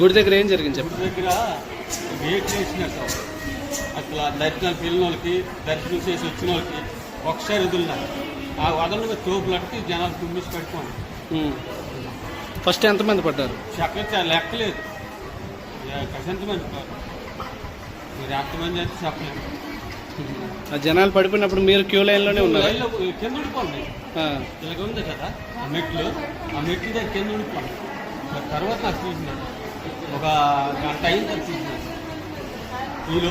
గుడి దగ్గర ఏం జరిగింది చెప్పండి గుడి దగ్గర గేట్ సార్ అట్లా దర్శనాలు వెళ్ళిన వాళ్ళకి దర్శనం చేసి వచ్చిన వాళ్ళకి ఒకసారి వదిలినారు. ఆ వదలని తోపులకి జనాలు తుమ్మిసి పెట్టుకోండి ఫస్ట్ ఎంతమంది పడ్డారు? చెప్పలేదు లెక్కలేదు. ఎంతమంది మీరు ఎంతమంది అయితే చెప్పలేదు. ఆ జనాలు పడిపోయినప్పుడు మీరు క్యూ లైన్లోనే ఉన్నారు. కింద ఉండిపోండి. ఇలాగ ఉంది కదా ఆ మెట్లు ఆ మెట్లు దగ్గర కింద ఉండిపోండి. తర్వాత నాకు తీసినాడు ఒక గంట అయింది వచ్చింది తీసినాడు ఈలో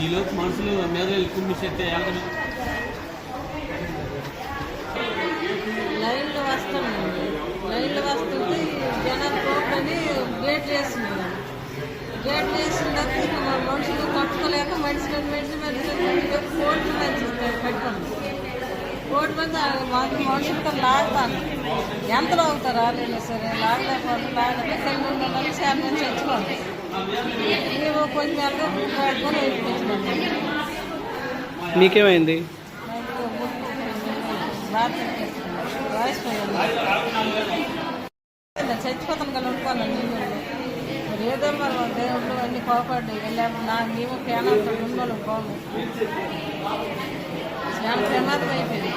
ఈలోపు మనుషులు మీద వెళ్ళి కుమ్మిసేస్తే ఎలాగని లైన్లు వస్తున్నాను లైన్లు వస్తుంటే జనాలు పోకని గేట్ వేస్తున్నాను గేట్ చేసిన తర్వాత మా మనుషులు కట్టుకోలేక మనిషి మీద మనిషి మనిషి కోటి మంది పెట్టుకోండి కోటి మంది ఆ మాకు మనుషులతో లాగుతాను ఎంతలో అవుతారు రాలేదు సరే లాగలేకపోతే లాగలేక కింద ఉన్న వాళ్ళు కొంచెం పెట్టుకొని మీకేమైంది? చచ్చిపోతాను కదా ఉండుకోవాలి మరి ఏదో మనం దేవుళ్ళు అన్ని కోపడి వెళ్ళాము నా మేము పేనాలు ఉన్నోళ్ళు పోము చాలా ప్రమాదం అయిపోయింది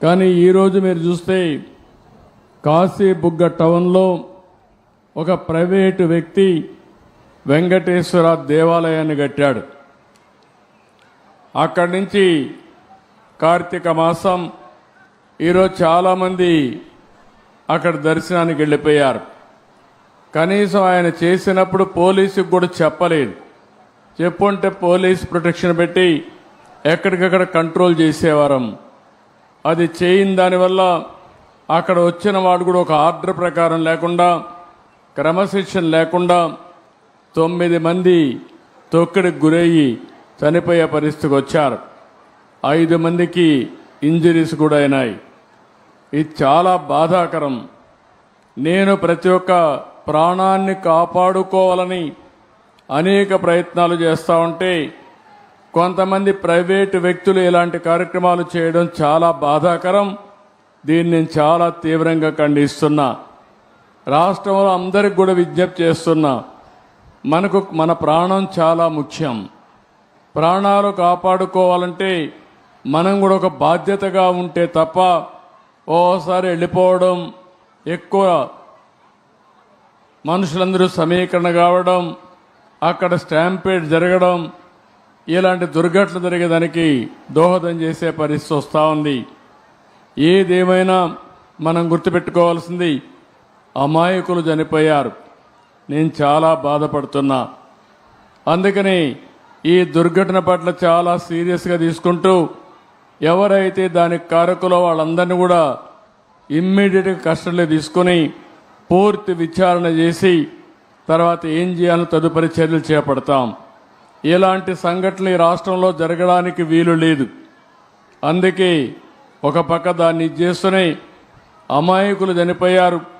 కానీ ఈరోజు మీరు చూస్తే కాశీ బుగ్గ టౌన్లో ఒక ప్రైవేటు వ్యక్తి వెంకటేశ్వర దేవాలయాన్ని కట్టాడు. అక్కడి నుంచి కార్తీక మాసం ఈరోజు చాలామంది అక్కడ దర్శనానికి వెళ్ళిపోయారు. కనీసం ఆయన చేసినప్పుడు పోలీసుకు కూడా చెప్పలేదు. చెప్పుంటే పోలీస్ ప్రొటెక్షన్ పెట్టి ఎక్కడికక్కడ కంట్రోల్ చేసేవారం. అది చేయని దానివల్ల అక్కడ వచ్చిన వాడు కూడా ఒక ఆర్డర్ ప్రకారం లేకుండా క్రమశిక్షణ లేకుండా తొమ్మిది మంది తొక్కిడికి గురయ్యి చనిపోయే పరిస్థితికి వచ్చారు. ఐదు మందికి ఇంజరీస్ కూడా అయినాయి. ఇది చాలా బాధాకరం. నేను ప్రతి ఒక్క ప్రాణాన్ని కాపాడుకోవాలని అనేక ప్రయత్నాలు చేస్తూ ఉంటే కొంతమంది ప్రైవేటు వ్యక్తులు ఇలాంటి కార్యక్రమాలు చేయడం చాలా బాధాకరం. దీన్ని నేను చాలా తీవ్రంగా ఖండిస్తున్నా. రాష్ట్రంలో అందరికి కూడా విజ్ఞప్తి చేస్తున్నా మనకు మన ప్రాణం చాలా ముఖ్యం. ప్రాణాలు కాపాడుకోవాలంటే మనం కూడా ఒక బాధ్యతగా ఉంటే తప్ప ఓసారి వెళ్ళిపోవడం ఎక్కువ మనుషులందరూ సమీకరణ కావడం అక్కడ స్టాంపేడ్ జరగడం ఇలాంటి దుర్ఘటనలు జరిగేదానికి దోహదం చేసే పరిస్థితి వస్తూ ఉంది. ఏదేమైనా మనం గుర్తుపెట్టుకోవాల్సింది అమాయకులు చనిపోయారు. నేను చాలా బాధపడుతున్నా. అందుకని ఈ దుర్ఘటన పట్ల చాలా సీరియస్గా తీసుకుంటూ ఎవరైతే దానికి కారకులో వాళ్ళందరినీ కూడా ఇమ్మీడియట్గా కస్టడీలో తీసుకొని పూర్తి విచారణ చేసి తర్వాత ఏం చేయాలో తదుపరి చర్యలు చేపడతాం. ఇలాంటి సంఘటనలు ఈ రాష్ట్రంలో జరగడానికి వీలు లేదు. అందుకే ఒక పక్క దాన్ని చేస్తూనే అమాయకులు చనిపోయారు.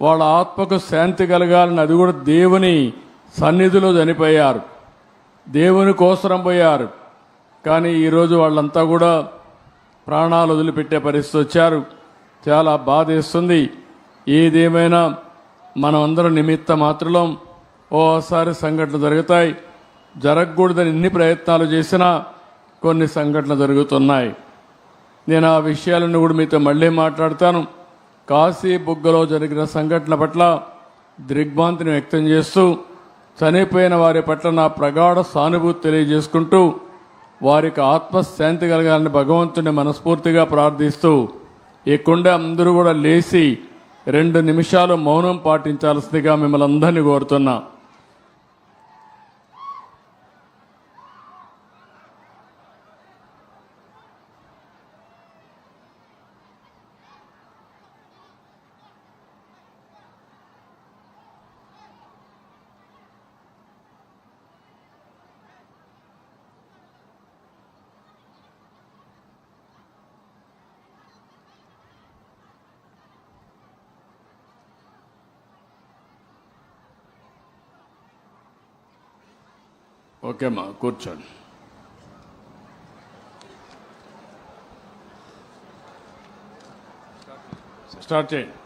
వాళ్ళ ఆత్మకు శాంతి కలగాలని అది కూడా దేవుని సన్నిధిలో చనిపోయారు. దేవుని కోసరం పోయారు. కానీ ఈరోజు వాళ్ళంతా కూడా ప్రాణాలు వదిలిపెట్టే పరిస్థితి వచ్చారు. చాలా బాధేస్తుంది ఏదేమైనా మనం అందరం నిమిత్త మాత్రం ఓసారి సంఘటనలు జరుగుతాయి. జరగకూడదని ఎన్ని ప్రయత్నాలు చేసినా కొన్ని సంఘటనలు జరుగుతున్నాయి. నేను ఆ విషయాలను కూడా మీతో మళ్ళీ మాట్లాడతాను. కాశీ బుగ్గలో జరిగిన సంఘటన పట్ల దిగ్భాంతిని వ్యక్తం చేస్తూ చనిపోయిన వారి పట్ల నా ప్రగాఢ సానుభూతి తెలియజేసుకుంటూ వారికి ఆత్మశాంతి కలగాలని భగవంతుని మనస్ఫూర్తిగా ప్రార్థిస్తూ ఈ కుండ అందరూ కూడా లేచి రెండు నిమిషాలు మౌనం పాటించాల్సిందిగా మిమ్మల్ని అందరినీ కోరుతున్నా. ఓకే అమ్మా కూర్చోండి స్టార్ట్ చేయండి